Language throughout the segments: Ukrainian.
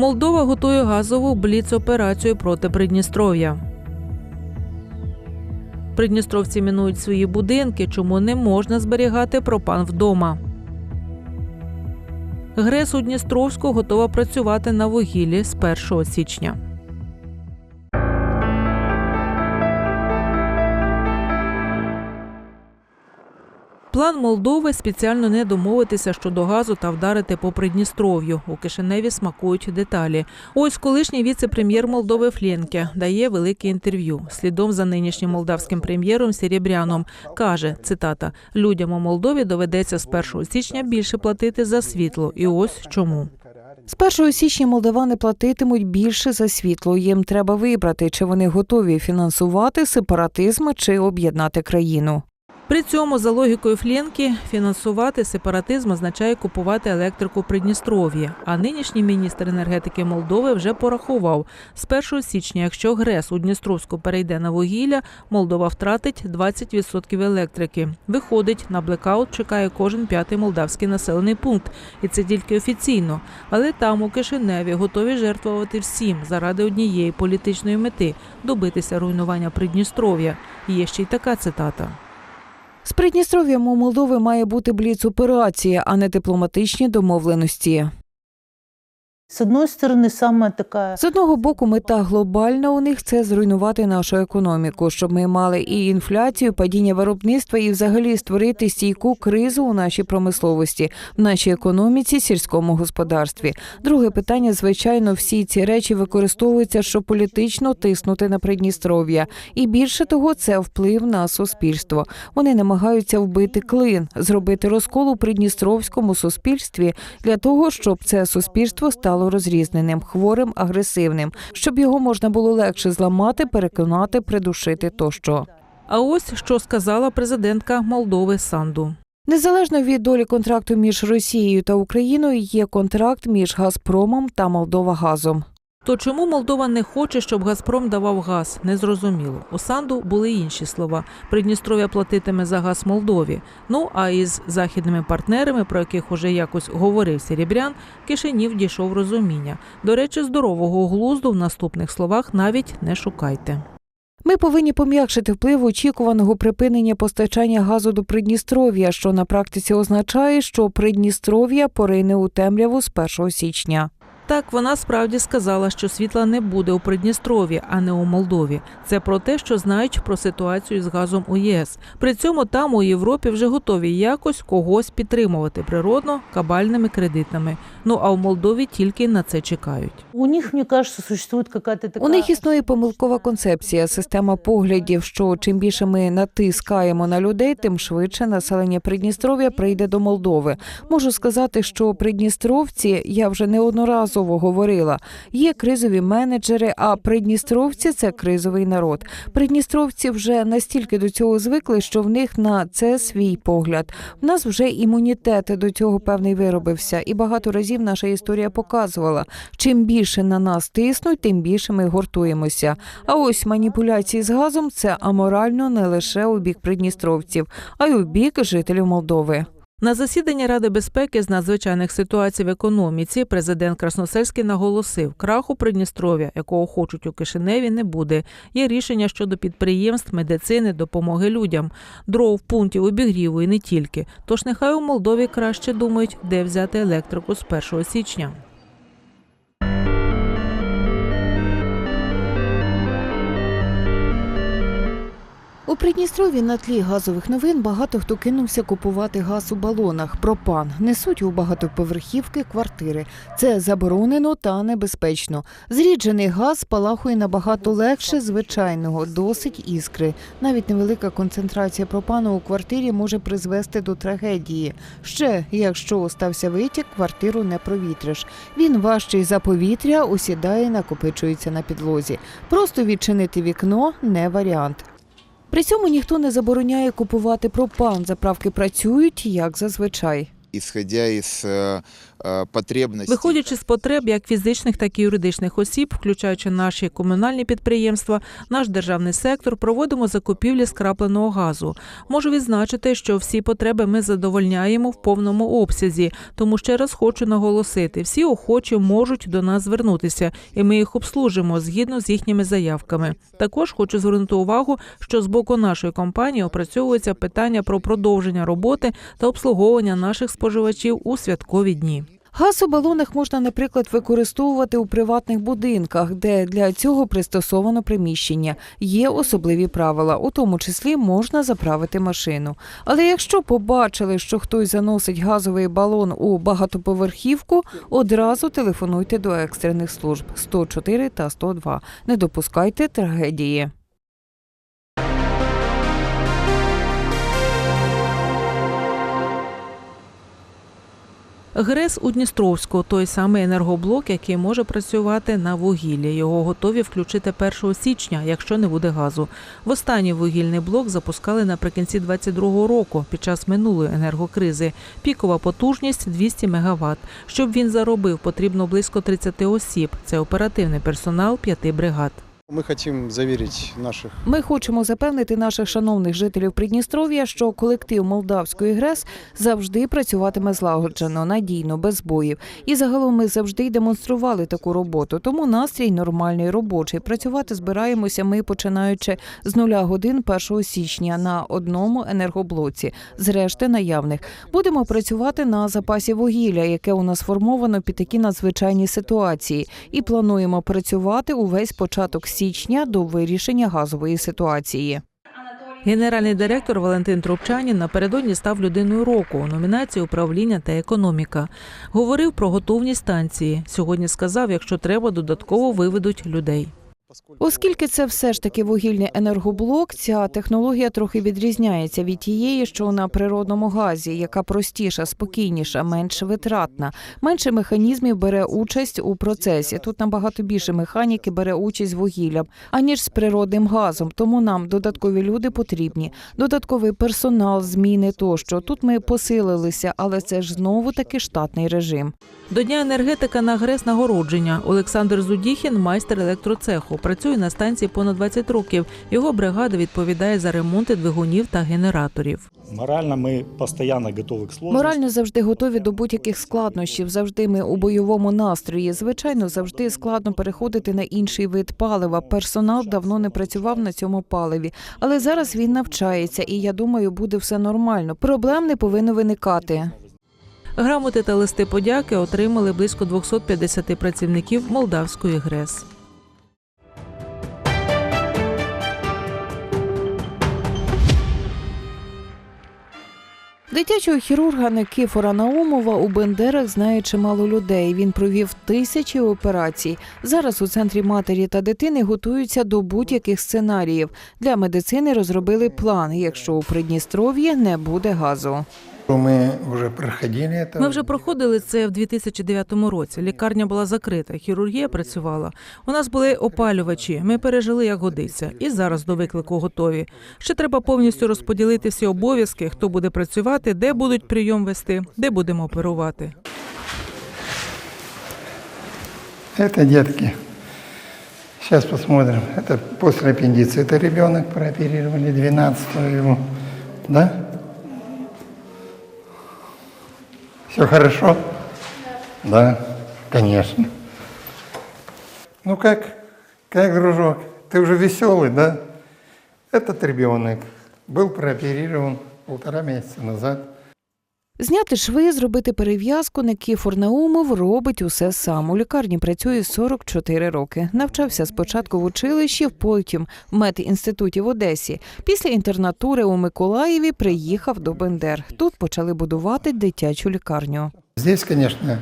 Молдова готує газову бліц-операцію проти Придністров'я. Придністровці мінують свої будинки, чому не можна зберігати пропан вдома. ГРЕС у Дністровську готова працювати на вугіллі з 1 січня. План Молдови спеціально не домовитися щодо газу та вдарити по Придністров'ю. У Кишиневі смакують деталі. Ось колишній віце-прем'єр Молдови Флєнке дає велике інтерв'ю. Слідом за нинішнім молдавським прем'єром Серебряном каже: цитата: людям у Молдові доведеться з 1 січня більше платити за світло. І ось чому. З 1 січня молдавани платитимуть більше за світло. Їм треба вибрати, чи вони готові фінансувати сепаратизм чи об'єднати країну. При цьому, за логікою Флєнки, фінансувати сепаратизм означає купувати електрику в Придністров'ї. А нинішній міністр енергетики Молдови вже порахував з 1 січня, якщо ГРЕС у Дністровську перейде на вугілля, Молдова втратить 20% електрики. Виходить, на блекаут чекає кожен п'ятий молдавський населений пункт, і це тільки офіційно. Але там, у Кишиневі, готові жертвувати всім заради однієї політичної мети добитися руйнування Придністров'я. Є ще й така цитата. З Придністров'ям у Молдови має бути бліц-операція, а не дипломатичні домовленості. С одной стороны, самая такая З одного боку, мета глобальна у них це зруйнувати нашу економіку, щоб ми мали і інфляцію, падіння виробництва, і взагалі створити стійку кризу у нашій промисловості, в нашій економіці, сільському господарстві. Друге питання, звичайно, всі ці речі використовуються, щоб політично тиснути на Придністров'я. І більше того, це вплив на суспільство. Вони намагаються вбити клин, зробити розкол у придністровському суспільстві для того, щоб це суспільство стало розрізненим, хворим, агресивним, щоб його можна було легше зламати, переконати, придушити тощо. А ось що сказала президентка Молдови Санду. Незалежно від долі контракту між Росією та Україною є контракт між Газпромом та Молдова Газом. То чому Молдова не хоче, щоб Газпром давав газ? Незрозуміло. У Санду були інші слова. Придністров'я платитиме за газ Молдові. Ну а із західними партнерами, про яких уже якось говорив Серебрян, Кишинів дійшов розуміння. До речі, здорового глузду в наступних словах навіть не шукайте. Ми повинні пом'якшити вплив очікуваного припинення постачання газу до Придністров'я, що на практиці означає, що Придністров'я порине у темряву з 1 січня. Так, вона справді сказала, що світла не буде у Придністров'ї, а не у Молдові. Це про те, що знають про ситуацію з газом у ЄС. При цьому там у Європі вже готові якось когось підтримувати природно кабальними кредитами. Ну а в Молдові тільки на це чекають. у них, мне кажется, существует какая-то такая... У них існує помилкова концепція, система поглядів, що чим більше ми натискаємо на людей, тим швидше населення Придністров'я прийде до Молдови. Можу сказати, що придністровці, я вже неодноразово говорила, є кризові менеджери, а придністровці це кризовий народ. Придністровці вже настільки до цього звикли, що в них на це свій погляд. В нас вже імунітет до цього певний виробився, і багато разів наша історія показувала, чим більше на нас тиснуть, тим більше ми гуртуємося. А ось маніпуляції з газом це аморально не лише у бік придністровців, а й у бік жителів Молдови. На засіданні Ради безпеки з надзвичайних ситуацій в економіці президент Красносельський наголосив, краху Придністров'я, якого хочуть у Кишиневі, не буде. Є рішення щодо підприємств, медицини, допомоги людям, дров, пунктів обігріву і не тільки. Тож нехай у Молдові краще думають, де взяти електрику з 1 січня. У Придністрові на тлі газових новин багато хто кинувся купувати газ у балонах. Пропан несуть у багатоповерхівки квартири. Це заборонено та небезпечно. Зріджений газ спалахує набагато легше звичайного, досить іскри. Навіть невелика концентрація пропану у квартирі може призвести до трагедії. Ще якщо стався витік, квартиру не провітриш. Він важчий за повітря, осідає, накопичується на підлозі. Просто відчинити вікно не варіант. При цьому ніхто не забороняє купувати пропан. Заправки працюють як зазвичай. Ісходя из э, э. Виходячи з потреб як фізичних, так і юридичних осіб, включаючи наші комунальні підприємства, наш державний сектор, проводимо закупівлі скрапленого газу. Можу відзначити, що всі потреби ми задовольняємо в повному обсязі. Тому ще раз хочу наголосити: всі охочі можуть до нас звернутися, і ми їх обслужимо згідно з їхніми заявками. Також хочу звернути увагу, що з боку нашої компанії опрацьовується питання про продовження роботи та обслуговування наших споживачів у святкові дні. Газ у балонах можна, наприклад, використовувати у приватних будинках, де для цього пристосовано приміщення. Є особливі правила, у тому числі можна заправити машину. Але якщо побачили, що хтось заносить газовий балон у багатоповерхівку, одразу телефонуйте до екстрених служб 104 та 102. Не допускайте трагедії. ГРЕС у Дністровську той самий енергоблок, який може працювати на вугіллі. Його готові включити 1 січня, якщо не буде газу. Востанній вугільний блок запускали наприкінці 22-го року під час минулої енергокризи. Пікова потужність 200 МВт. Щоб він заробив, потрібно близько 30 осіб. Це оперативний персонал п'яти бригад. Мы хотим заверить наших Ми хочемо запевнити наших шановних жителів Придністров'я, що колектив Молдавської ГРЕС завжди працюватиме злагоджено, надійно, без збоїв. І загалом ми завжди й демонстрували таку роботу. Тому настрій нормальний робочий. Працювати збираємося ми починаючи з нуля годин 1 січня на одному енергоблоці, з решти наявних. Будемо працювати на запасі вугілля, яке у нас сформовано під такі надзвичайні ситуації, і плануємо працювати увесь початок січня до вирішення газової ситуації. Генеральний директор Валентин Трубчанін напередодні став людиною року у номінації управління та економіка. Говорив про готовність станції. Сьогодні сказав, якщо треба, додатково виведуть людей. Оскільки це все ж таки вугільний енергоблок, ця технологія трохи відрізняється від тієї, що на природному газі, яка простіша, спокійніша, менш витратна, менше механізмів бере участь у процесі. Тут набагато більше механіки бере участь вугіллям, аніж з природним газом. Тому нам додаткові люди потрібні, додатковий персонал, зміни тощо. Тут ми посилилися, але це ж знову таки штатний режим. До Дня енергетика на ГРЕС нагородження. Олександр Зудіхін, майстер електроцеху, працює на станції понад 20 років. Його бригада відповідає за ремонти двигунів та генераторів. Морально мы постоянно готовы к сложностям. Морально завжди готові до будь-яких складнощів. Завжди ми у бойовому настрої. Звичайно, завжди складно переходити на інший вид палива. Персонал давно не працював на цьому паливі, але зараз він навчається, і я думаю, буде все нормально. Проблем не повинно виникати. Грамоти та листи подяки отримали близько 250 працівників Молдавської ГРЕС. Дитячого хірурга Никифора Наумова у Бендерах знає чимало людей. Він провів тисячі операцій. Зараз у центрі матері та дитини готуються до будь-яких сценаріїв. Для медицини розробили план, якщо у Придністров'ї не буде газу. Мы уже проходили это. Ми вже проходили це в 2009 році. Лікарня була закрита, хірургія працювала. У нас були опалювачі. Ми пережили як годиться, і зараз до виклику готові. Ще треба повністю розподілити всі обов'язки, хто буде працювати, де будуть прийом вести, де будемо оперувати. Это детки. Сейчас посмотрим. Это после аппендицита ребенок прооперировали 12 его. Да? Все хорошо? Да, конечно. Ну как? Как, дружок? Ты уже веселый, да? Этот ребенок был прооперирован полтора месяца назад. Зняти шви, зробити перев'язку Никифор Наумов робить усе сам. У лікарні працює 44 роки. Навчався спочатку в училищі, потім в медінституті в Одесі. Після інтернатури у Миколаєві приїхав до Бендер. Тут почали будувати дитячу лікарню. Здесь, конечно,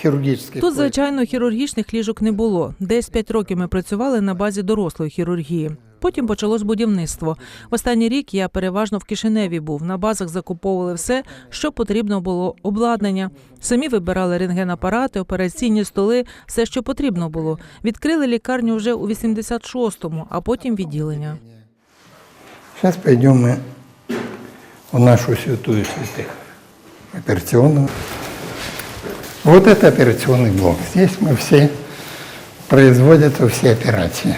хирургический. Тут, звичайно, хірургічних ліжок не було. Десь 5 років ми працювали на базі дорослої хірургії. Потім почалось будівництво. В останній рік я переважно в Кишиневі був. На базах закуповували все, що потрібно було обладнання. Самі вибирали рентгенапарати, операційні столи, все, що потрібно було. Відкрили лікарню вже у 86-му, а потім відділення. Сейчас пойдем мы в нашу святую святых операционную. Вот это операционный блок. Здесь мы все производятся все операции.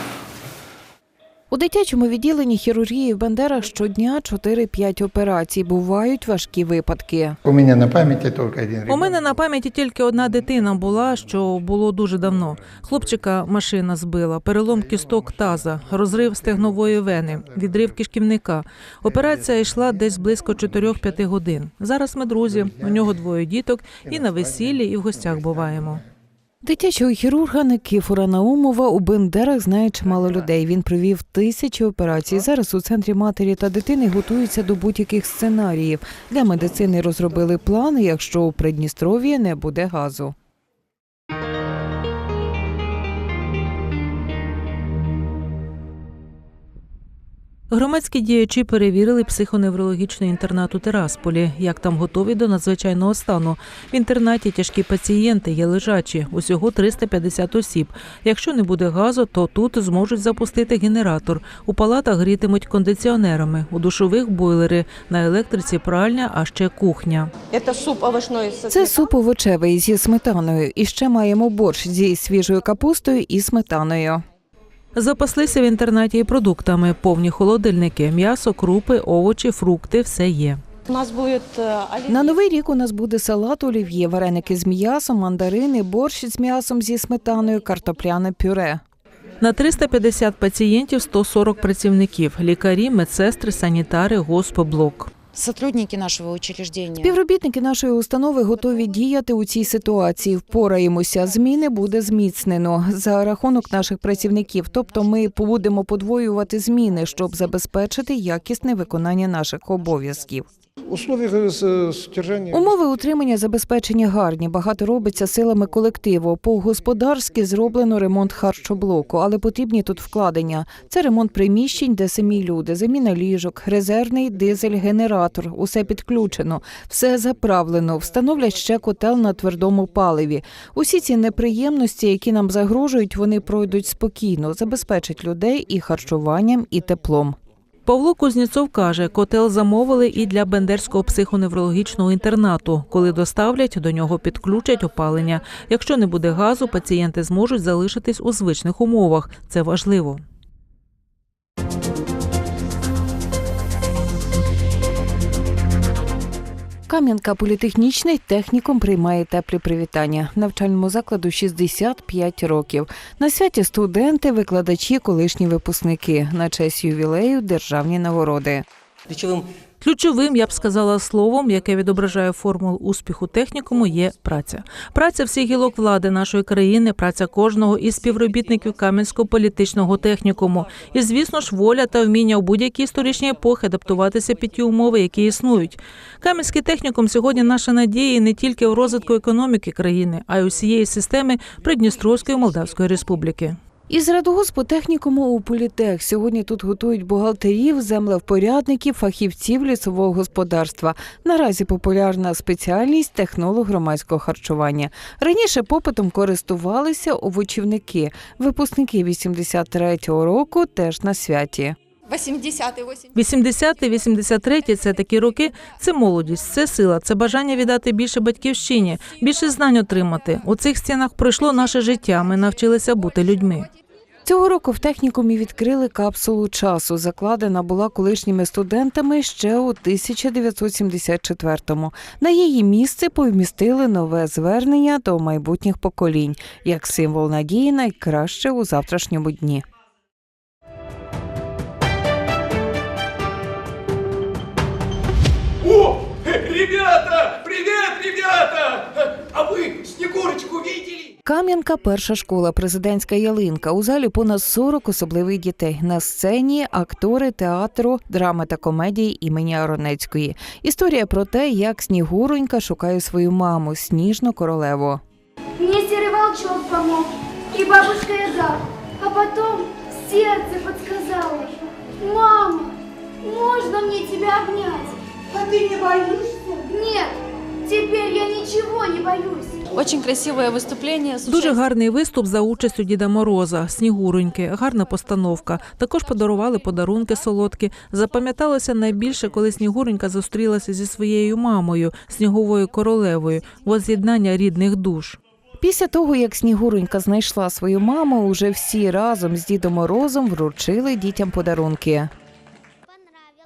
У дитячому відділенні хірургії в Бендерах щодня 4-5 операцій. Бувають важкі випадки. У меня на памяти только один. У мене на пам'яті тільки одна дитина була, що було дуже давно. Хлопчика машина збила, перелом кісток таза, розрив стегнової вени, відрив кишківника. Операція йшла десь близько 4-5 годин. Зараз ми друзі. У нього двоє діток, і на весіллі, і в гостях буваємо. Дитячого хірурга Никіфора Наумова у Бендерах знає чимало людей. Він провів тисячі операцій. Зараз у центрі матері та дитини готуються до будь-яких сценаріїв. Для медицини розробили плани, якщо у Придністров'ї не буде газу. Громадські діячі перевірили психоневрологічний інтернат у Терасполі. Як там готові до надзвичайного стану. В інтернаті тяжкі пацієнти є лежачі, усього 350 осіб. Якщо не буде газу, то тут зможуть запустити генератор. У палатах грітимуть кондиціонерами, у душових бойлери, на електриці пральня, а ще кухня. Це суп овочевий зі сметаною. І ще маємо борщ зі свіжою капустою і сметаною. Запаслися в інтернаті і продуктами, повні холодильники, м'ясо, крупи, овочі, фрукти все є. У нас будет э. На новий рік у нас буде салат олів'є, вареники з м'ясом, мандарини, борщ з м'ясом зі сметаною, картопляне пюре. На 350 пацієнтів 140 працівників: лікарі, медсестри, санітари, госпоблок. Сотрудники нашего учреждения. Співробітники нашої установи готові діяти у цій ситуації. Впораємося. Зміни буде зміцнено за рахунок наших працівників. Тобто, ми будемо подвоювати зміни, щоб забезпечити якісне виконання наших обов'язків. Умови утримання забезпечені гарні. Багато робиться силами колективу. По-господарськи зроблено ремонт харчоблоку, але потрібні тут вкладення. Це ремонт приміщень, де самі люди, заміна ліжок, резервний дизель-генератор. Усе підключено, все заправлено. Встановлять ще котел на твердому паливі. Усі ці неприємності, які нам загрожують, вони пройдуть спокійно, забезпечать людей і харчуванням, і теплом. Павло Кузнєцов каже, котел замовили і для Бендерського психоневрологічного інтернату. Коли доставлять, до нього підключать опалення. Якщо не буде газу, пацієнти зможуть залишитись у звичних умовах. Це важливо. Кам'янка політехнічний технікум приймає теплі привітання. Навчальному закладу 65 років. На святі студенти, викладачі, колишні випускники. На честь ювілею державні нагороди. Ключовим Ключовим, я б сказала, словом, яке відображає формулу успіху технікуму, є праця. Праця всіх гілок влади нашої країни, праця кожного із співробітників Кам'янського політичного технікуму. І, звісно ж, воля та вміння у будь-якій історичній епохи адаптуватися під ті умови, які існують. Кам'янський технікум сьогодні наша надія не тільки у розвитку економіки країни, а й усієї системи Придністровської Молдавської Республіки. Із радгоспу технікуму у політех сьогодні тут готують бухгалтерів, землевпорядників, фахівців лісового господарства. Наразі популярна спеціальність технолог громадського харчування. Раніше попитом користувалися овочівники. Випускники 83-го року теж на святі. 80-й, 80-83 – це такі роки. Це молодість, це сила, це бажання віддати більше батьківщині, більше знань отримати. У цих стінах пройшло наше життя. Ми навчилися бути людьми. Цього року в технікумі відкрили капсулу часу. Закладена була колишніми студентами ще у 1974-му. На її місце повмістили нове звернення до майбутніх поколінь як символ надії найкраще у завтрашньому дні. Кам'янка перша школа, президентська ялинка. У залі понад 40 особливих дітей. На сцені актори театру, драми та комедії імені Аронецької. Історія про те, як Снігуронька шукає свою маму, сніжну королеву. Мне серый волчок помог и бабушка Яга. А потом сердце подсказало. Мама, можно мне тебя обнять? А ты не боишься? Нет, теперь я ничего не боюсь. Очень красивое выступление. Дуже гарний виступ за участю Діда Мороза, Снігуроньки, гарна постановка. Також подарували подарунки солодкі. Запам'яталося найбільше, коли Снігуронька зустрілася зі своєю мамою, сніговою королевою, воз'єднання рідних душ. Після того, як Снігуренька знайшла свою маму, уже всі разом з Дідом Морозом вручили дітям подарунки.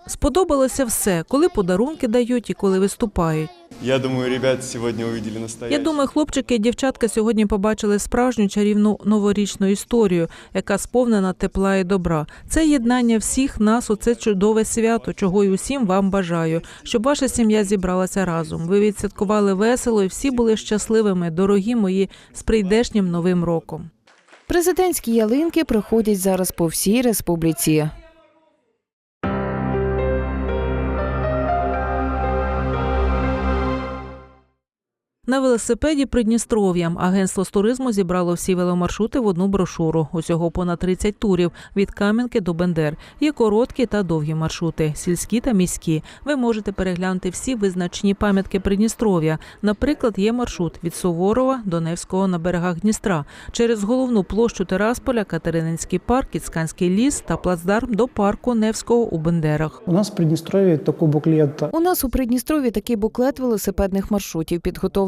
Сподобалося все, коли подарунки дають і коли виступають. Я думаю, ребят сегодня увидели настоящее. Я думаю, хлопчики і дівчатка сьогодні побачили справжню чарівну новорічну історію, яка сповнена тепла і добра. Це єднання всіх нас у це чудове свято, чого й усім вам бажаю, щоб ваша сім'я зібралася разом. Ви відсвяткували весело і всі були щасливими, дорогі мої, з прийдешнім новим роком. Президентські ялинки проходять зараз по всій республіці. На велосипеді Придністров'ям агентство з туризму зібрало всі веломаршрути в одну брошуру. Усього понад 30 турів від Кам'янки до Бендер. Є короткі та довгі маршрути, сільські та міські. Ви можете переглянути всі визначні пам'ятки Придністров'я. Наприклад, є маршрут від Суворова до Невського на берегах Дністра через головну площу Терасполя, Катерининський парк, Кіцканський ліс та плацдарм до парку Невського у Бендерах. У нас в Придністров'ї такий буклет У нас у Придністрові такий буклет велосипедних маршрутів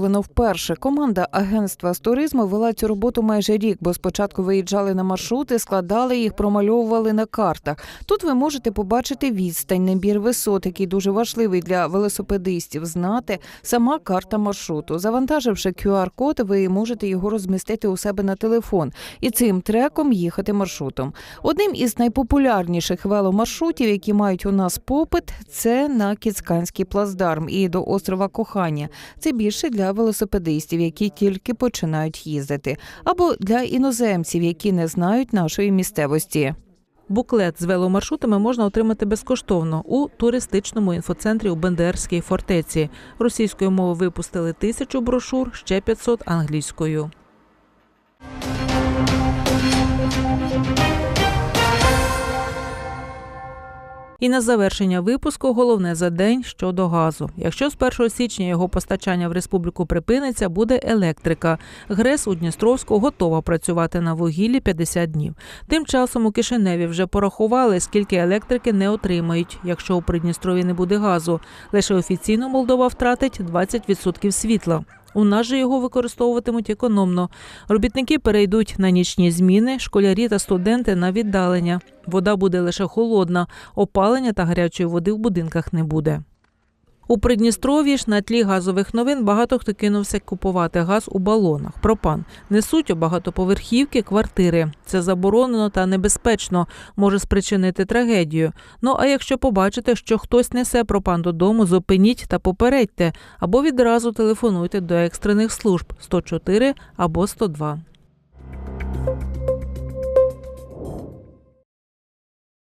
підготовлено вперше. Команда агентства з туризму вела цю роботу майже рік, бо спочатку виїжджали на маршрути, складали їх, промальовували на картах. Тут ви можете побачити відстань, набір висот, який дуже важливий для велосипедистів. Знати сама карта маршруту. Завантаживши QR-код, ви можете його розмістити у себе на телефон і цим треком їхати маршрутом. Одним із найпопулярніших веломаршрутів, які мають у нас попит, це на Кіцканський плацдарм і до острова Кохання. Це більше для велосипедистів, які тільки починають їздити, або для іноземців, які не знають нашої місцевості. Буклет з веломаршрутами можна отримати безкоштовно у туристичному інфоцентрі у Бендерській фортеці. Російською мовою випустили тисячу брошур, ще 500 англійською. І на завершення випуску головне за день щодо газу. Якщо з 1 січня його постачання в республіку припиниться, буде електрика. ГРЕС у Дністровську готова працювати на вугіллі 50 днів. Тим часом у Кишиневі вже порахували, скільки електрики не отримають, якщо у Придністрові не буде газу. Лише офіційно Молдова втратить 20% світла. У нас же його використовуватимуть економно. Робітники перейдуть на нічні зміни, школярі та студенти на віддалення. Вода буде лише холодна, опалення та гарячої води в будинках не буде. У Придністров'ї ж на тлі газових новин багато хто кинувся купувати газ у балонах. Пропан несуть у багатоповерхівки квартири. Це заборонено та небезпечно, може спричинити трагедію. Ну а якщо побачите, що хтось несе пропан додому, зупиніть та попередьте або відразу телефонуйте до екстрених служб 104 або 102.